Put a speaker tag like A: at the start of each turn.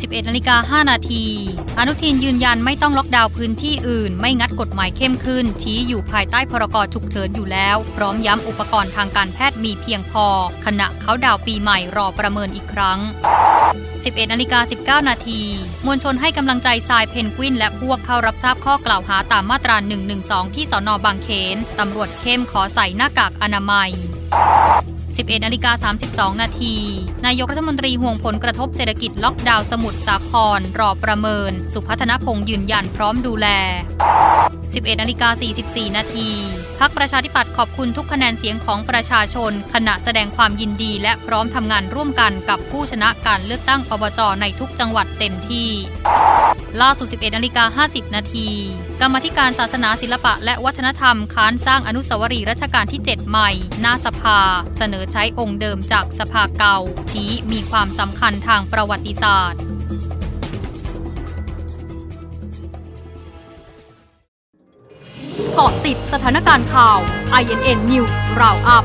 A: 11นาฬิกา5นาทีอนุทินยืนยันไม่ต้องล็อกดาวน์พื้นที่อื่น ไม่งัดกฎหมายเข้มขึ้น ชี้อยู่ภายใต้พรกฉุกเฉินอยู่แล้ว พร้อมย้ำอุปกรณ์ทางการแพทย์มีเพียงพอ ขณะเขาดาวน์ปีใหม่รอประเมินอีกครั้ง11นาฬิกา19 นาที มวลชนให้กำลังใจทรายเพนกวิน และพวกเข้ารับทราบข้อกล่าวหาตามมาตรา 112 ที่สอนอบางเขน ตำรวจเข้มขอใส่หน้ากากอนามัย 11นาฬิกา32 นาที นายกรัฐมนตรีห่วงผลกระทบเศรษฐกิจล็อกดาวน์สมุทรสาคร รอประเมิน สุพัฒนพงษ์ยืนยันพร้อมดูแล 11นาฬิกา44 นาทีพักประชาธิปัตย์ขอบคุณทุกคะแนนเสียงของประชาชน ขณะแสดงความยินดีและพร้อมทำงานร่วมกันกับผู้ชนะการเลือกตั้งอบจในทุกจังหวัดเต็มที่ ล่าสุด 11นาฬิกา50 นาที กรรมธิการศาสนาศิลปะ และวัฒนธรรมค้านสร้างอนุสาวรีย์รัชกาลที่ 7 ใหม่ หน้าสภา เสนอใช้องค์เดิมจากสภาเก่า ชี้มีความสำคัญทางประวัติศาสตร์เกาะติดสถานการณ์ข่าว INN News Roundup